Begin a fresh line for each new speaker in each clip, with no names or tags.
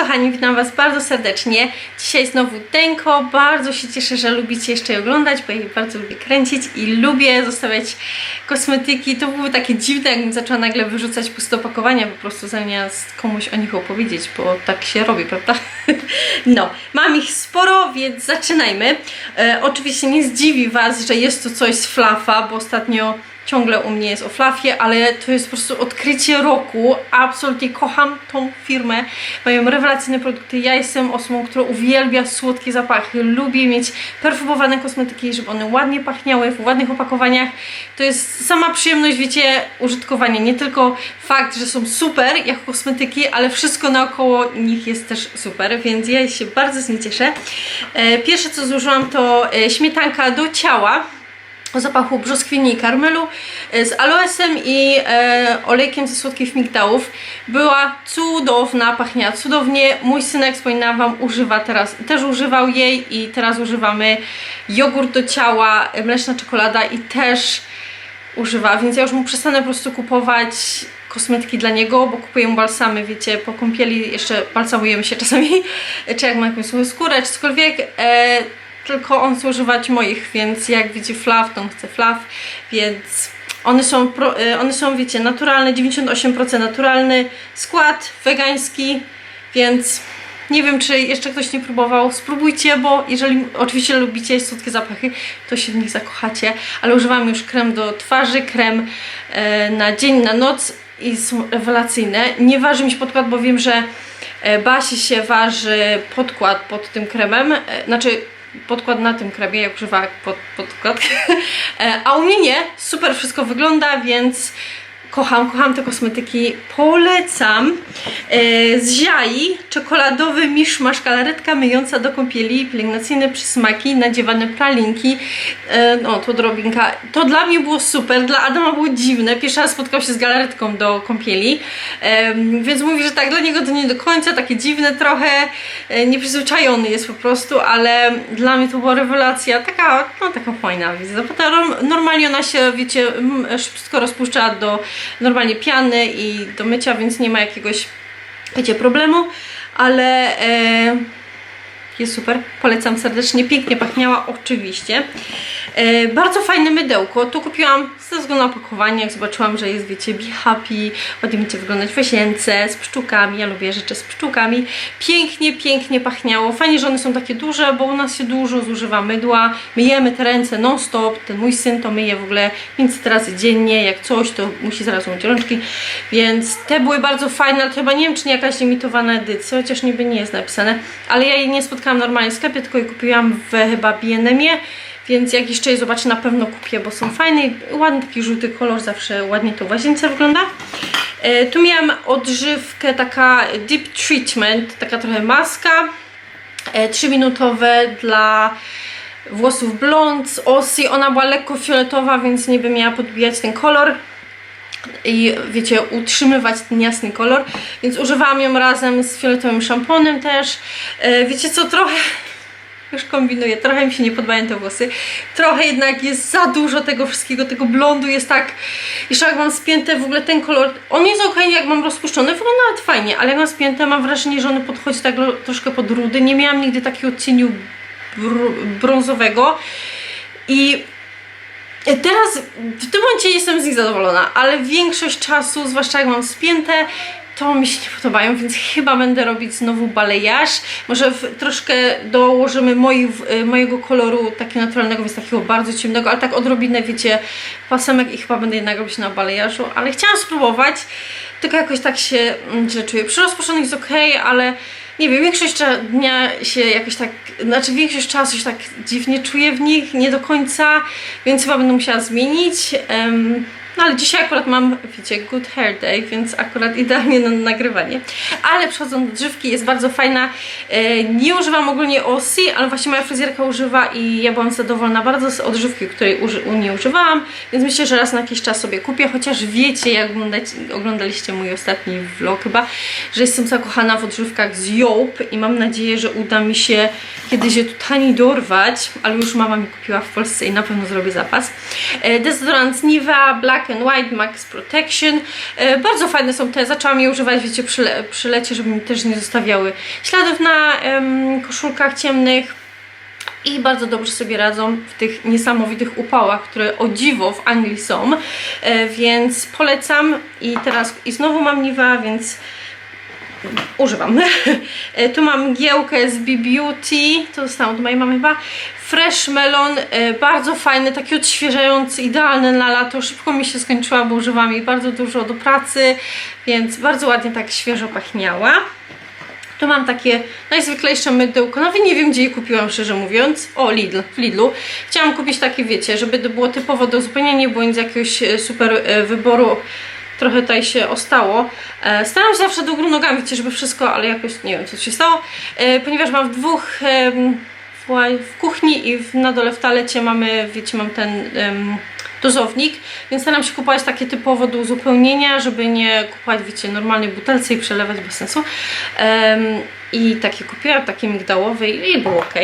kochani, witam Was bardzo serdecznie. Dzisiaj znowu Tenko. Bardzo się cieszę, że lubicie jeszcze je oglądać, bo ja je bardzo lubię kręcić i lubię zostawiać kosmetyki. To były takie dziwne, jakbym zaczęła nagle wyrzucać puste opakowania po prostu zamiast komuś o nich opowiedzieć, bo tak się robi, prawda? No, mam ich sporo, więc zaczynajmy. E, oczywiście nie zdziwi Was, że jest to coś z flafa, bo ostatnio ciągle u mnie jest o Flafie, ale to jest po prostu odkrycie roku. Absolutnie kocham tą firmę. Mają rewelacyjne produkty. Ja jestem osobą, która uwielbia słodkie zapachy. Lubię mieć perfumowane kosmetyki, żeby one ładnie pachniały w ładnych opakowaniach. To jest sama przyjemność, wiecie, użytkowania. Nie tylko fakt, że są super jako kosmetyki, ale wszystko naokoło nich jest też super, więc ja się bardzo z nich cieszę. E, Pierwsze co zużyłam to e, śmietanka do ciała zapachu brzoskwini i karmelu e, z aloesem i e, olejkiem ze słodkich migdałów. Była cudowna, pachniała cudownie. Mój synek, wspominałam Wam, używa teraz, też używał jej i teraz używamy jogurt do ciała, e, mleczna czekolada i też używa, więc ja już mu przestanę po prostu kupować kosmetyki dla niego, bo kupuję mu balsamy, wiecie, po kąpieli jeszcze balsamujemy się czasami, czy jak ma jakąś skórę, czy cokolwiek, e, tylko on chce używać moich, więc jak widzi flaw, to on chce flaw, więc one są, e, one są, wiecie, naturalne, 98% naturalny skład, wegański, więc nie wiem, czy jeszcze ktoś nie próbował. Spróbujcie, bo jeżeli oczywiście lubicie słodkie zapachy, to się w nich zakochacie. Ale używam już krem do twarzy, krem e, na dzień, na noc i są rewelacyjne. Nie waży mi się podkład, bo wiem, że e, Basi się waży podkład pod tym kremem. Znaczy podkład na tym kremie, jak używała pod, podkład. E, A u mnie nie. Super wszystko wygląda, więc kocham, kocham te kosmetyki. Polecam. E, z Ziai czekoladowy miszmasz, galaretka myjąca do kąpieli, pielęgnacyjne przysmaki, nadziewane pralinki. E, no, to drobinka. To dla mnie było super, dla Adama było dziwne. Pierwszy raz spotkał się z galaretką do kąpieli, e, więc mówi, że tak, dla niego to nie do końca, takie dziwne trochę, e, nieprzyzwyczajony jest po prostu, ale dla mnie to była rewelacja, taka, no taka fajna rom- normalnie ona się, wiecie, m, wszystko rozpuszcza do normalnie piany i do mycia, więc nie ma jakiegoś, wiecie, problemu, ale e, jest super, polecam serdecznie, pięknie pachniała oczywiście. E, bardzo fajne mydełko, tu kupiłam ze względu na opakowanie, jak zobaczyłam, że jest, wiecie, be happy, ładnie będzie wyglądać w łazience, z pszczółkami, ja lubię rzeczy z pszczółkami. Pięknie, pięknie pachniało, fajnie, że one są takie duże, bo u nas się dużo zużywa mydła, myjemy te ręce non stop, ten mój syn to myje w ogóle 500 razy dziennie, jak coś, to musi zaraz umyć rączki, więc te były bardzo fajne, ale to chyba nie wiem, czy nie jakaś limitowana edycja, chociaż niby nie jest napisane, ale ja jej nie spotkałam normalnie w sklepie, tylko je kupiłam w chyba B&M-ie, więc jak jeszcze je zobaczę, na pewno kupię, bo są fajne i ładny taki żółty kolor, zawsze ładnie to w łazience wygląda. E, tu miałam odżywkę, taka deep treatment, taka trochę maska, e, 3-minutowe dla włosów blond z Ossi. Ona była lekko fioletowa, więc niby miała podbijać ten kolor i wiecie, utrzymywać ten jasny kolor, więc używałam ją razem z fioletowym szamponem też. E, wiecie co, trochę już kombinuję, trochę mi się nie podobają te włosy, trochę jednak jest za dużo tego wszystkiego, tego blondu jest tak, jeszcze jak mam spięte w ogóle ten kolor, on jest ok, jak mam rozpuszczony, wygląda nawet fajnie, ale jak mam spięte, mam wrażenie, że on podchodzi tak troszkę pod rudy, nie miałam nigdy takiego odcieniu br- brązowego i Teraz w tym momencie jestem z nich zadowolona, ale większość czasu, zwłaszcza jak mam spięte, to mi się nie podobają, więc chyba będę robić znowu balejaż. Może w, troszkę dołożymy moi, w- mojego koloru takiego naturalnego, więc takiego bardzo ciemnego, ale tak odrobinę, wiecie, pasemek i chyba będę jednak robić na balejażu, ale chciałam spróbować, tylko jakoś tak się mm, źle czuję. Przy rozpuszczonych jest ok, ale nie wiem, większość dnia się jakoś tak, znaczy większość czasu się tak dziwnie czuję w nich, nie do końca, więc chyba będę musiała zmienić. Em, no ale dzisiaj akurat mam, wiecie, good hair day, więc akurat idealnie na nagrywanie. Ale przechodząc do drzewki, jest bardzo fajna. E, nie używam ogólnie Ossi, ale właśnie moja fryzjerka używa i ja byłam zadowolona bardzo z odżywki, której u niej używałam, więc myślę, że raz na jakiś czas sobie kupię, chociaż wiecie, jak oglądaliście mój ostatni vlog chyba, że jestem zakochana w odżywkach z Joop i mam nadzieję, że uda mi się kiedyś je tu taniej dorwać, ale już mama mi kupiła w Polsce i na pewno zrobię zapas. E, Dezodorant z Nivea, Black Black and White Max Protection. E, bardzo fajne są te, zaczęłam je używać, wiecie, przy, przy lecie, żeby mi też nie zostawiały śladów na em, koszulkach ciemnych i bardzo dobrze sobie radzą w tych niesamowitych upałach, które o dziwo w Anglii są, e, więc polecam i teraz i znowu mam Niva, więc używam. E, tu mam mgiełkę z B Beauty, to dostałam od mojej mamy chyba. Fresh Melon, e, bardzo fajny, taki odświeżający, idealny na lato. Szybko mi się skończyła, bo używam jej bardzo dużo do pracy, więc bardzo ładnie tak świeżo pachniała. Tu mam takie najzwyklejsze mydełko, nawet nie wiem gdzie je kupiłam szczerze mówiąc. O, Lidl, w Lidlu. Chciałam kupić takie, wiecie, żeby to było typowo do uzupełnienia, nie było nic jakiegoś e, super e, wyboru. Trochę tutaj się ostało. Staram się zawsze do góry nogami, wiecie, żeby wszystko, ale jakoś nie wiem co się stało. Ponieważ mam w dwóch, w, kuchni i w, na dole w talecie mamy, wiecie, mam ten em, dozownik, więc staram się kupować takie typowo do uzupełnienia, żeby nie kupować, wiecie, normalnej butelce i przelewać bez sensu. Em, I takie kupiłam, takie migdałowe i było ok.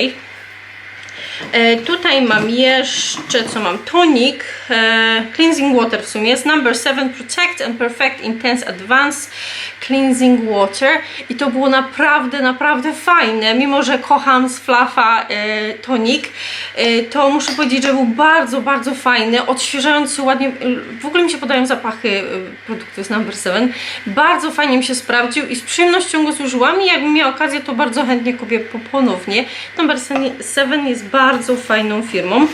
E, tutaj mam jeszcze, co mam, tonik, e, cleansing water w sumie, jest number 7, protect and perfect intense advanced cleansing water. I to było naprawdę, naprawdę fajne, mimo że kocham z Flafa e, tonik, to muszę powiedzieć, że był bardzo, bardzo fajny, odświeżający, ładnie, w ogóle mi się podają zapachy produktów z number 7, bardzo fajnie mi się sprawdził i z przyjemnością go zużyłam i jakbym miała okazję, to bardzo chętnie kupię po- ponownie. Number 7 jest bardzo fajną firmą.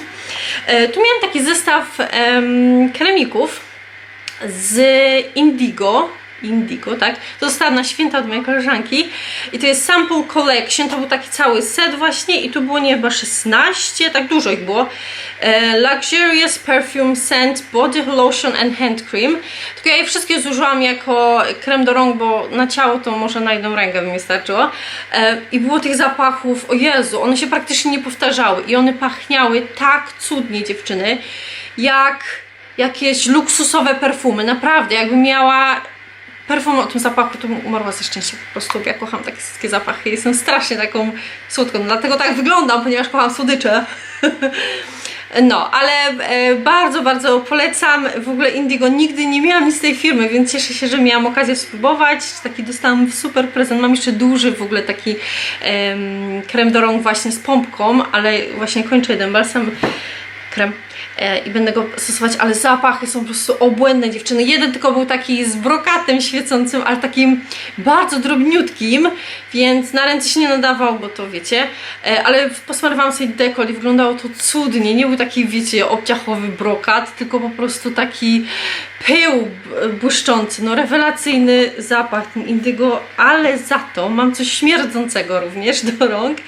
E, tu miałam taki zestaw em, kremików z Indigo. Indigo, tak? To dostałam na święta od mojej koleżanki i to jest Sample Collection, to był taki cały set właśnie i tu było nie chyba 16, tak dużo ich było. E, Luxurious Perfume Scent Body Lotion and Hand Cream. Tylko ja je wszystkie zużyłam jako krem do rąk, bo na ciało to może na jedną rękę by mi starczyło. E, I było tych zapachów, o Jezu, one się praktycznie nie powtarzały i one pachniały tak cudnie dziewczyny, jak jakieś luksusowe perfumy, naprawdę, jakby miała perfum o tym zapachu, to umarła ze szczęścia po prostu. Ja kocham takie wszystkie zapachy. Jestem strasznie taką słodką, dlatego tak wyglądam, ponieważ kocham słodycze. No, ale e, bardzo, bardzo polecam. W ogóle Indigo nigdy nie miałam nic z tej firmy, więc cieszę się, że miałam okazję spróbować. Taki dostałam super prezent. Mam jeszcze duży w ogóle taki em, krem do rąk właśnie z pompką, ale właśnie kończę jeden balsam krem e, i będę go stosować, ale zapachy są po prostu obłędne dziewczyny. Jeden tylko był taki z brokatem świecącym, ale takim bardzo drobniutkim, więc na ręce się nie nadawał, bo to wiecie, e, ale posmarowałam sobie dekolt i wyglądało to cudnie. Nie był taki, wiecie, obciachowy brokat, tylko po prostu taki pył błyszczący, no rewelacyjny zapach ten indygo, ale za to mam coś śmierdzącego również do rąk.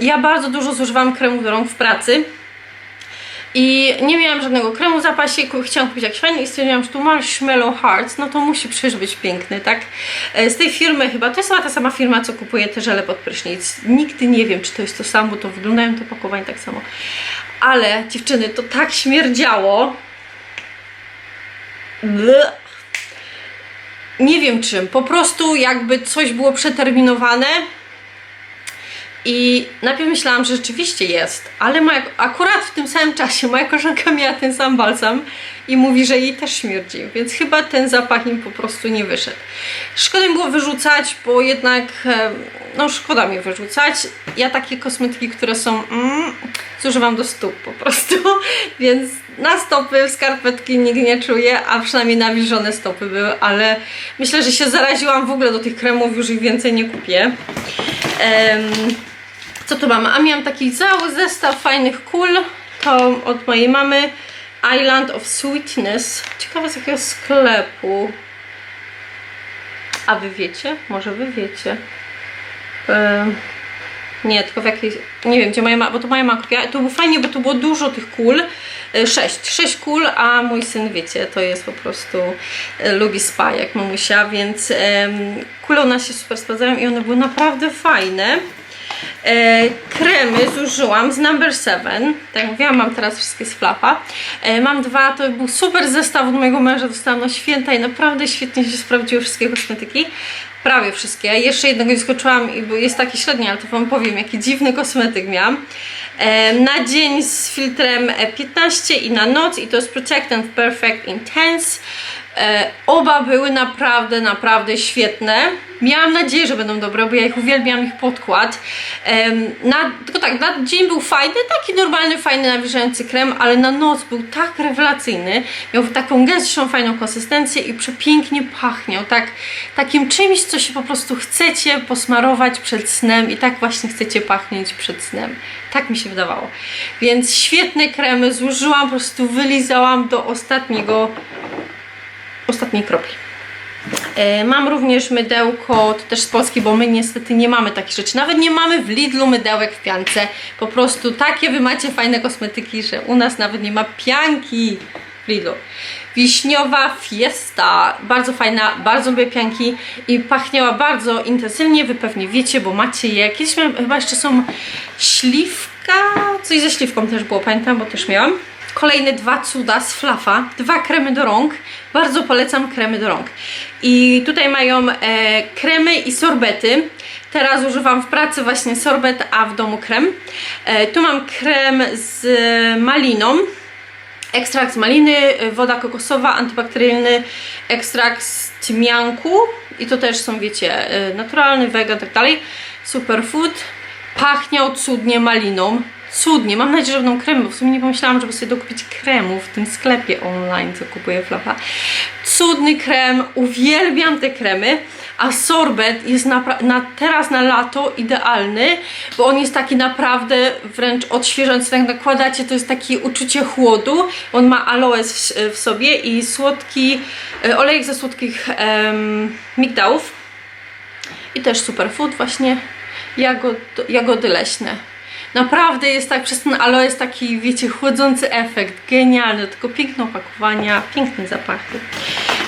Ja bardzo dużo zużywam kremów do rąk w pracy. I nie miałam żadnego kremu w zapasie, ku- chciałam kupić jakiś fajny i stwierdziłam, że tu Marshmallow Hearts, no to musi przecież być piękny, tak? E, Z tej firmy chyba, to jest chyba ta sama firma, co kupuje te żele pod prysznic. Nigdy nie wiem, czy to jest to samo, bo to wyglądają te pakowania tak samo. Ale dziewczyny, to tak śmierdziało. Bleh. Nie wiem czym, po prostu jakby coś było przeterminowane, i najpierw myślałam, że rzeczywiście jest, ale moja, akurat w tym samym czasie moja koleżanka miała ten sam balsam i mówi, że jej też śmierdzi, więc chyba ten zapach im po prostu nie wyszedł. Szkoda mi było wyrzucać, bo jednak, e, no szkoda mi wyrzucać. Ja takie kosmetyki, które są, mm, zużywam do stóp po prostu, więc na stopy, skarpetki nigdy nie czuję, a przynajmniej nawilżone stopy były, ale myślę, że się zaraziłam w ogóle do tych kremów, już ich więcej nie kupię. Em, co tu mamy? A miałam taki cały zestaw fajnych kul. To od mojej mamy Island of Sweetness. Ciekawe z jakiego sklepu. A wy wiecie? Może wy wiecie. Nie, tylko w jakiejś. Nie wiem, gdzie moja ma, bo to moja ma kupiła. To było fajnie, bo tu było dużo tych kul. E, Sześć. Sześć kul, a mój syn, wiecie, to jest po prostu. e, Lubi spa jak mamusia, więc em, kule u nas się super sprawdzają i one były naprawdę fajne. E, kremy zużyłam z Number 7. Tak jak mówiłam, mam teraz wszystkie z Flafa. E, mam dwa, to był super zestaw od mojego męża, dostałam na święta i naprawdę świetnie się sprawdziły wszystkie kosmetyki. Prawie wszystkie. Jeszcze jednego nie skoczyłam i jest taki średni, ale to wam powiem, jaki dziwny kosmetyk miałam. E, na dzień z filtrem e, 15 i na noc i to jest Protect and Perfect Intense. E, oba były naprawdę, naprawdę świetne. Miałam nadzieję, że będą dobre, bo ja ich uwielbiam, ich podkład. Na, tylko tak, na dzień był fajny, taki normalny, fajny, nawilżający krem, ale na noc był tak rewelacyjny. Miał taką gęstszą, fajną konsystencję i przepięknie pachniał. Tak, takim czymś, co się po prostu chcecie posmarować przed snem i tak właśnie chcecie pachnieć przed snem. Tak mi się wydawało. Więc świetne kremy zużyłam, po prostu wylizałam do ostatniego ostatniej kropli. E, Mam również mydełko, to też z Polski, bo my niestety nie mamy takich rzeczy. Nawet nie mamy w Lidlu mydełek w piance. Po prostu takie wy macie fajne kosmetyki, że u nas nawet nie ma pianki w Lidlu. Wiśniowa fiesta, bardzo fajna, bardzo lubię pianki i pachniała bardzo intensywnie, wy pewnie wiecie, bo macie je. Kiedyś miałam, chyba jeszcze są śliwka, coś ze śliwką też było, pamiętam, bo też miałam kolejne dwa cuda z Flafa, dwa kremy do rąk. Bardzo polecam kremy do rąk. I tutaj mają e, kremy i sorbety. Teraz używam w pracy właśnie sorbet, a w domu krem. E, tu mam krem z maliną. Ekstrakt z maliny, woda kokosowa, antybakteryjny, ekstrakt z tymianku i to też są, wiecie, e, naturalny, wegan, tak dalej. Superfood. Pachniał cudnie maliną. Cudnie. Mam nadzieję, że będą kremy, bo w sumie nie pomyślałam, żeby sobie dokupić kremu w tym sklepie online, co kupuję Flafa. Cudny krem. Uwielbiam te kremy. A sorbet jest napra- na, teraz na lato idealny, bo on jest taki naprawdę wręcz odświeżający. Tak nakładacie, to jest takie uczucie chłodu. On ma aloes w, w sobie i słodki e, olejek ze słodkich em, migdałów. I też superfood właśnie jagod, jagody leśne. Naprawdę jest tak, przez ten aloes taki, wiecie, chłodzący efekt, genialny, tylko piękne opakowania, piękne zapachy.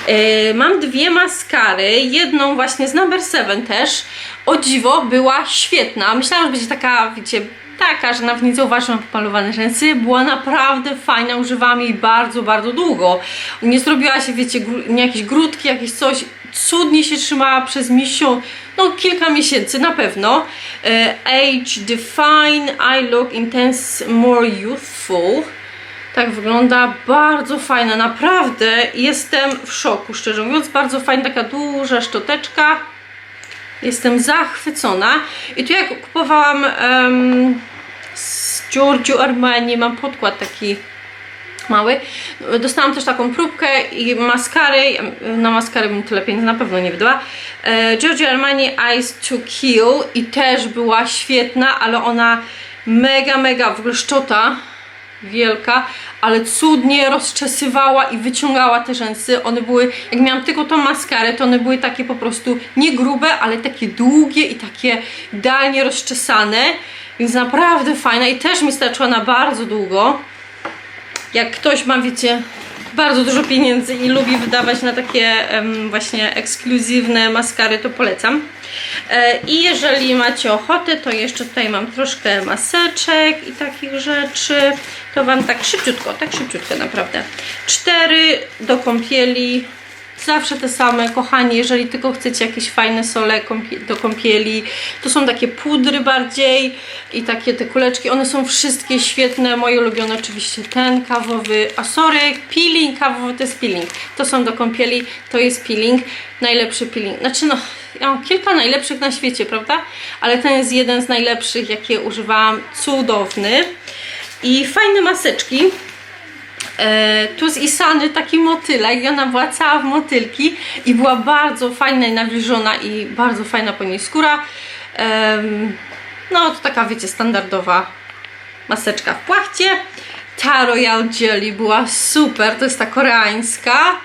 Yy, mam dwie maskary, jedną właśnie z Number 7 też, o dziwo była świetna, myślałam, że będzie taka, wiecie, taka, że nawet nie zauważyłam pomalowane rzęsy, była naprawdę fajna, używałam jej bardzo, bardzo długo. Nie zrobiła się, wiecie, nie jakieś grudki, jakieś coś, cudnie się trzymała przez miesiąc, no kilka miesięcy na pewno. E, Age Define, I Look Intense, More Youthful. Tak wygląda, bardzo fajna, naprawdę jestem w szoku, szczerze mówiąc, bardzo fajna, taka duża szczoteczka. Jestem zachwycona. I tu jak kupowałam em, z Giorgio Armani, mam podkład taki mały. Dostałam też taką próbkę i maskary. Na maskarę bym tyle pieniędzy na pewno nie wydała. E, Giorgio Armani Eyes to Kill i też była świetna, ale ona mega, mega w ogóle szczota wielka, ale cudnie rozczesywała i wyciągała te rzęsy. One były, jak miałam tylko tą maskarę, to one były takie po prostu nie grube, ale takie długie i takie idealnie rozczesane. Więc naprawdę fajna i też mi starczyła na bardzo długo jak ktoś ma, wiecie, bardzo dużo pieniędzy i lubi wydawać na takie em, właśnie ekskluzywne maskary, to polecam. E, I jeżeli macie ochotę, to jeszcze tutaj mam troszkę maseczek i takich rzeczy. To Wam tak szybciutko, tak szybciutko naprawdę. Cztery do kąpieli. Zawsze te same, kochani, jeżeli tylko chcecie jakieś fajne sole do kąpieli, to są takie pudry bardziej i takie te kuleczki, one są wszystkie świetne, moje ulubione oczywiście ten kawowy, a sorry, peeling kawowy to jest peeling, to są do kąpieli, to jest peeling, najlepszy peeling, znaczy no, ja mam kilka najlepszych na świecie, prawda, ale ten jest jeden z najlepszych, jakie używałam, cudowny. I fajne maseczki, E, tu z Isany taki motylek i ona była cała w motylki i była bardzo fajna i nawilżona i bardzo fajna po niej skóra. No to taka wiecie standardowa maseczka w płachcie. Ta Royal Jelly była super, to jest ta koreańska.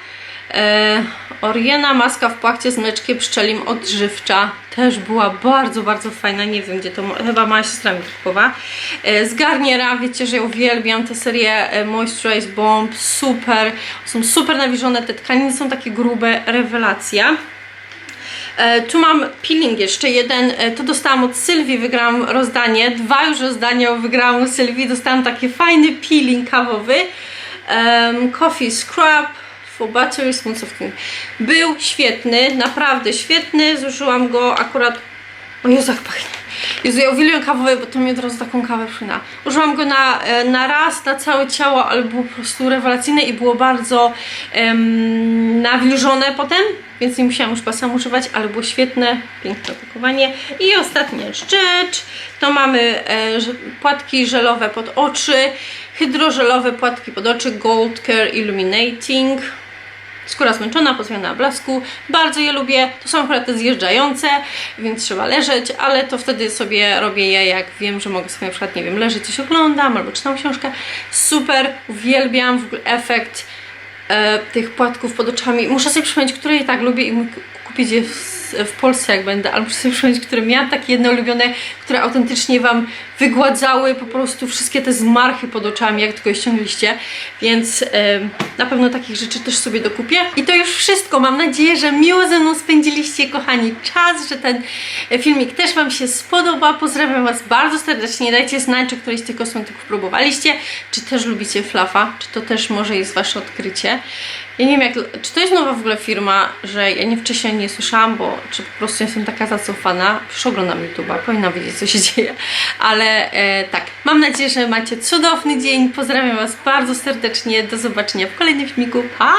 E, Oriena maska w płachcie z mleczkiem pszczelim odżywcza. Też była bardzo, bardzo fajna. Nie wiem gdzie to, chyba mała siostra mi kupowała. E, z Garniera, wiecie, że ja uwielbiam tę serię e, Moisturize Bomb, super. Są super nawilżone, te tkaniny są takie grube, rewelacja. E, tu mam peeling jeszcze jeden, e, to dostałam od Sylwii, wygrałam rozdanie, dwa już rozdania wygrałam u Sylwii, dostałam taki fajny peeling kawowy, coffee scrub smooth soft cream. Był świetny, naprawdę świetny, zużyłam go akurat, o Jezu jak pachnie, Jezu ja uwielbiam kawowe, bo to mi od razu taką kawę przyna. Użyłam go na, e, na raz, na całe ciało, ale było po prostu rewelacyjne i było bardzo em, nawilżone potem, więc nie musiałam już pasem używać, ale było świetne, piękne opakowanie. I ostatnia rzecz, to mamy e, płatki żelowe pod oczy, hydrożelowe płatki pod oczy Gold Care Illuminating. Skóra zmęczona, pozmiana blasku. Bardzo je lubię. To są akurat te zjeżdżające, więc trzeba leżeć, ale to wtedy sobie robię je, jak wiem, że mogę sobie na przykład, nie wiem, leżeć, coś oglądam albo czytam książkę. Super, uwielbiam w ogóle efekt e, tych płatków pod oczami. Muszę sobie przypomnieć, które je tak lubię i kupić je w, w Polsce, jak będę, ale muszę sobie przypomnieć, które miałam takie jedno ulubione, które autentycznie Wam wygładzały po prostu wszystkie te zmarchy pod oczami, jak tylko je ściągliście, więc na pewno takich rzeczy też sobie dokupię. I to już wszystko. Mam nadzieję, że miło ze mną spędziliście, kochani, czas, że ten e, filmik też Wam się spodoba. Pozdrawiam Was bardzo serdecznie. Dajcie znać, czy któryś z tych kosmetyków próbowaliście, czy też lubicie flafa, czy to też może jest Wasze odkrycie. Ja nie wiem, jak, czy to jest nowa w ogóle firma, że ja nie wcześniej nie słyszałam, bo czy po prostu jestem taka zacofana. Już oglądam YouTube'a, powinnam wiedzieć, co się dzieje. Ale e, tak, mam nadzieję, że macie cudowny dzień. Pozdrawiam Was bardzo serdecznie. Do zobaczenia w kolejnym filmiku. Pa!